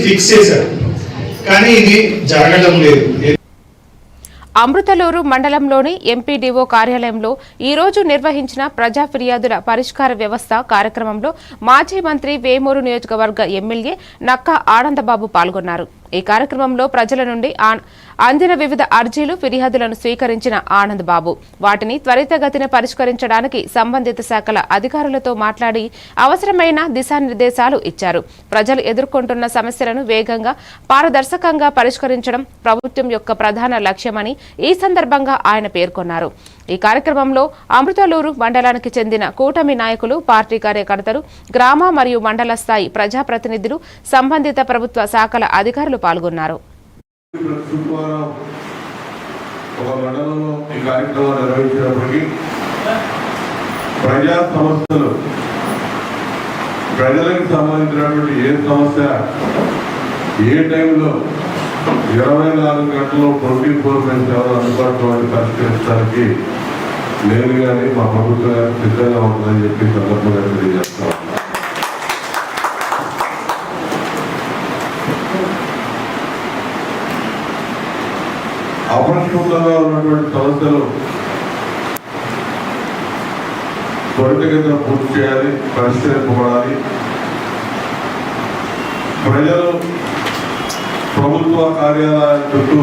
Fix చేశారు. కానీ ఇది జరగడం లేదు. అమృతలూరు మండలంలోని ఎంపీడీఓ కార్యాలయంలో ఈరోజు నిర్వహించిన ప్రజా ఫిర్యాదుల పరిష్కార వ్యవస్థ కార్యక్రమంలో మాజీ మంత్రి వేమూరు నియోజకవర్గ ఎమ్మెల్యే నక్కా ఆనందబాబు పాల్గొన్నారు. ఈ కార్యక్రమంలో ప్రజల నుండి అందిన వివిధ అర్జీలు ఫిర్యాదులను స్వీకరించిన ఆనంద్ బాబు వాటిని త్వరితగతిన పరిష్కరించడానికి సంబంధిత శాఖల అధికారులతో మాట్లాడి అవసరమైన దిశానిర్దేశాలు ఇచ్చారు. ప్రజలు ఎదుర్కొంటున్న సమస్యలను వేగంగా పారదర్శకంగా పరిష్కరించడం ప్రభుత్వం యొక్క ప్రధాన లక్ష్యమని ఈ సందర్భంగా ఆయన పేర్కొన్నారు. ఈ కార్యక్రమంలో అమృతలూరు మండలానికి చెందిన కూటమి నాయకులు పార్టీ కార్యకర్తలు గ్రామ మరియు మండల స్థాయి ప్రజాప్రతినిధులు సంబంధిత ప్రభుత్వ శాఖల అధికారులు పాల్గొన్నారు. ప్రజా సమస్యలు ప్రజలకు సంబంధించినటువంటి ఏ సమస్య ఏ టైంలో ఇరవై నాలుగు గంటలు ట్వంటీ ఫోర్ బై సెవెన్ అందుబాటులో పరిష్కరించడానికి నేను కానీ మా ప్రభుత్వం సిద్ధంగా ఉందని చెప్పి సందర్భంగా తెలియజేస్తాను అపరిష్కృతంగా ఉన్నటువంటి సమస్యలు త్వరితగతిన పూర్తి చేయాలి పరిష్కరింపబడాలి. ప్రజలు ప్రభుత్వ కార్యాలయాల చుట్టూ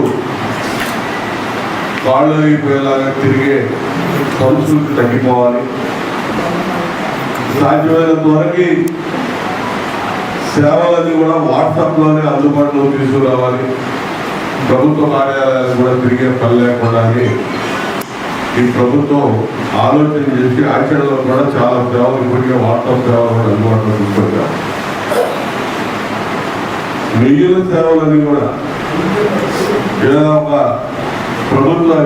కాళ్ళు అయిపోయేలాగా తిరిగే సంస్కృతి తగ్గిపోవాలి. సాధ్యమైనంత వరకు సేవలన్నీ కూడా వాట్సాప్లోనే అందుబాటులో తీసుకురావాలి. ప్రభుత్వ కార్యాలయాలు కూడా తిరిగే పని లేకుండా ఈ ప్రభుత్వం ఆలోచన చేసి ఆచరణలో కూడా చాలా సేవలు ఇప్పటికే వాట్సాప్ సేవలు కూడా అందుబాటులో తీసుకొచ్చారు. మిగిలిన సేవలన్నీ కూడా ఏదైనా ఒక ప్రభుత్వ